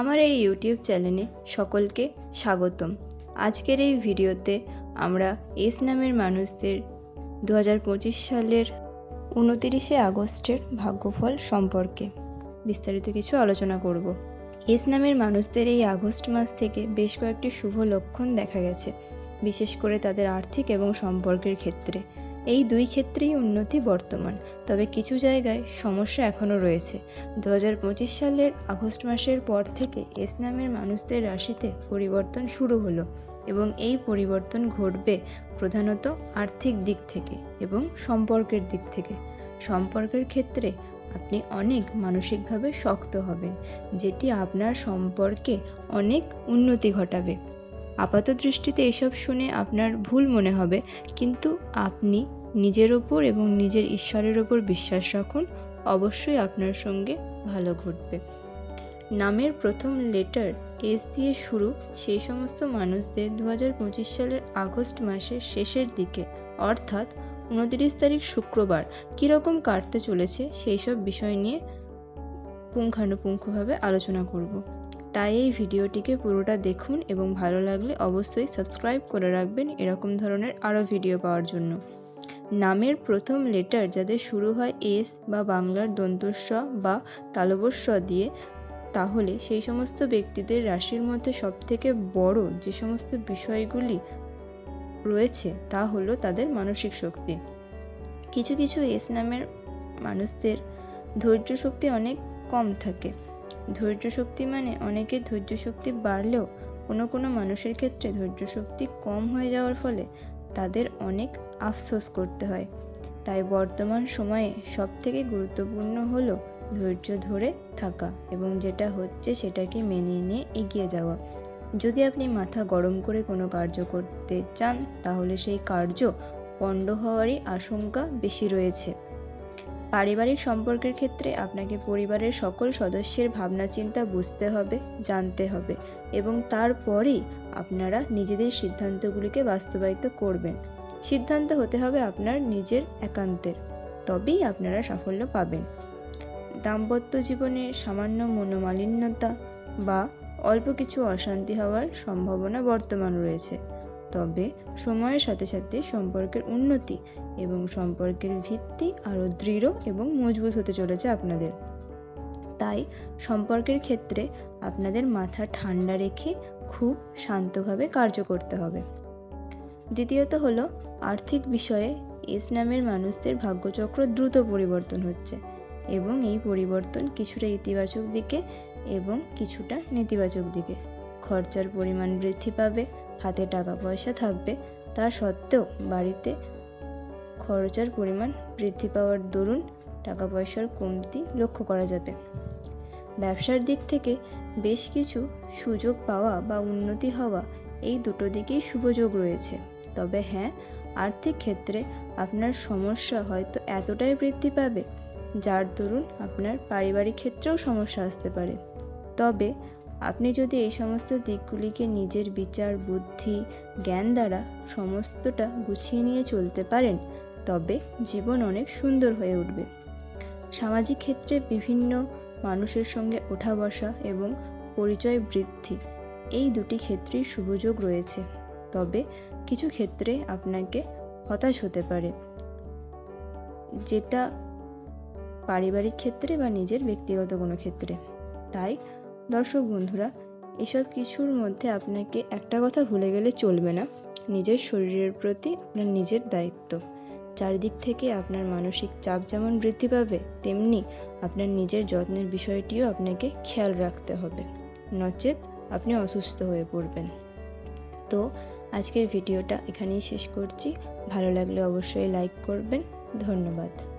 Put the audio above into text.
আমার এই ইউটিউব চ্যানেলে সকলকে স্বাগতম। আজকের এই ভিডিওতে আমরা এস নামের মানুষদের দু হাজার পঁচিশ সালের উনতিরিশে আগস্টের ভাগ্যফল সম্পর্কে বিস্তারিত কিছু আলোচনা করব। এস নামের মানুষদের এই আগস্ট মাস থেকে বেশ কয়েকটি শুভ লক্ষণ দেখা গেছে, বিশেষ করে তাদের আর্থিক এবং সম্পর্কের ক্ষেত্রে। এই দুই ক্ষেত্রেই উন্নতি বর্তমান। তবে কিছু জায়গায় সমস্যা এখনও রয়েছে। দু হাজার পঁচিশ সালের আগস্ট মাসের পর থেকে এস নামের মানুষদের রাশিতে পরিবর্তন শুরু হলো এবং এই পরিবর্তন ঘটবে প্রধানত আর্থিক দিক থেকে এবং সম্পর্কের দিক থেকে। সম্পর্কের ক্ষেত্রে আপনি অনেক মানসিকভাবে শক্ত হবেন, যেটি আপনার সম্পর্কে অনেক উন্নতি ঘটাবে। আপাত দৃষ্টিতে এসব শুনে আপনার ভুল মনে হবে, কিন্তু আপনি নিজের ওপর এবং নিজের ঈশ্বরের ওপর বিশ্বাস রাখুন, অবশ্যই আপনার সঙ্গে ভালো ঘটবে। নামের প্রথম লেটার এস দিয়ে শুরু, সেই সমস্ত মানুষদের দু হাজার পঁচিশ সালের আগস্ট মাসের শেষের দিকে, অর্থাৎ উনতিরিশ তারিখ শুক্রবার, কীরকম কাটতে চলেছে সেই সব বিষয় নিয়ে পুঙ্খানুপুঙ্খভাবে আলোচনা করব। তাই এই ভিডিওটিকে পুরোটা দেখুন এবং ভালো লাগলে অবশ্যই সাবস্ক্রাইব করে রাখবেন এরকম ধরনের আরও ভিডিও পাওয়ার জন্য। নামের প্রথম লেটার যাদের শুরু হয় এস বা বাংলার দন্তস্ব বা তালবস্ব দিয়ে, তাহলে সেই সমস্ত ব্যক্তিদের রাশির মধ্যে সবথেকে বড় যে সমস্ত বিষয়গুলি রয়েছে, তা হলো তাদের মানসিক শক্তি। কিছু কিছু এস নামের মানুষদের ধৈর্য শক্তি অনেক কম থাকে। ধৈর্য শক্তি মানে অনেকের ধৈর্য শক্তি বাড়লেও কোনো কোনো মানুষের ক্ষেত্রে ধৈর্য শক্তি কম হয়ে যাওয়ার ফলে তাদের অনেক আফসোস করতে হয়। তাই বর্তমান সময়ে সবথেকে গুরুত্বপূর্ণ হলো ধৈর্য ধরে থাকা এবং যেটা হচ্ছে সেটাকে মেনে নিয়ে এগিয়ে যাওয়া। যদি আপনি মাথা গরম করে কোনো কার্য করতে চান, তাহলে সেই কার্য পণ্ড হওয়ারই আশঙ্কা বেশি রয়েছে। পারিবারিক সম্পর্কের ক্ষেত্রে আপনাকে পরিবারের সকল সদস্যের ভাবনা চিন্তা বুঝতে হবে, জানতে হবে এবং তারপরেই আপনারা নিজেদের সিদ্ধান্তগুলিকে বাস্তবায়িত করবেন। সিদ্ধান্ত হতে হবে আপনার নিজের একান্তের, তবেই আপনারা সাফল্য পাবেন। দাম্পত্য জীবনে সামান্য মনোমালিন্যতা বা অল্প কিছু অশান্তি হওয়ার সম্ভাবনা বর্তমান রয়েছে। তবে সময়ের সাথে সাথে সম্পর্কের উন্নতি এবং সম্পর্কের ভিত্তি আরও দৃঢ় এবং মজবুত হতে চলেছে আপনাদের। তাই সম্পর্কের ক্ষেত্রে আপনাদের মাথা ঠান্ডা রেখে খুব শান্তভাবে কার্য করতে হবে। দ্বিতীয়ত হলো, আর্থিক বিষয়ে এস নামের মানুষদের ভাগ্যচক্র দ্রুত পরিবর্তন হচ্ছে এবং এই পরিবর্তন কিছুটা ইতিবাচক দিকে এবং কিছুটা নেতিবাচক দিকে। খরচার পরিমাণ বৃদ্ধি পাবে হাতে টাকা পয়সা থাকবে। তা সত্ত্বেও বাড়িতে খরচার পরিমাণ বৃদ্ধি পাওয়ার দরুন টাকা পয়সার কমতি লক্ষ্য করা যাবে। ব্যবসার দিক থেকে বেশ কিছু সুযোগ পাওয়া বা উন্নতি হওয়া এই দুটো দিকেই শুভযোগ রয়েছে। তবে হ্যাঁ আর্থিক ক্ষেত্রে আপনার সমস্যা হয়তো এতটাই বৃদ্ধি পাবে, যার দরুন আপনার পারিবারিক ক্ষেত্রেও সমস্যা আসতে পারে। তবে আপনি যদি এই সমস্ত দিকগুলিকে নিজের বিচার, বুদ্ধি, জ্ঞান দ্বারা সমস্তটা গুছিয়ে নিয়ে চলতে পারেন, তবে জীবন অনেক সুন্দর হয়ে উঠবে। সামাজিক ক্ষেত্রে বিভিন্ন মানুষের সঙ্গে ওঠা বসা এবং পরিচয় বৃদ্ধি, এই দুটি ক্ষেত্রেই শুভযোগ রয়েছে। তবে কিছু ক্ষেত্রে আপনাকে হতাশ হতে পারে, যেটা পারিবারিক ক্ষেত্রে বা নিজের ব্যক্তিগত কোনো ক্ষেত্রে। তাই দর্শক বন্ধুরা, এসব কিছুর মধ্যে আপনাকে একটা কথা ভুলে গেলে চলবে না। নিজের শরীরের প্রতি আপনার নিজের দায়িত্ব। চারিদিক থেকে আপনার মানসিক চাপ যেমন বৃদ্ধি পাবে, তেমনি আপনার নিজের যত্নের বিষয়টিও আপনাকে খেয়াল রাখতে হবে। নচেত আপনি অসুস্থ হয়ে পড়বেন। তো, আজকের ভিডিওটা এখানেই শেষ করছি। ভালো লাগলে অবশ্যই লাইক করবেন। ধন্যবাদ।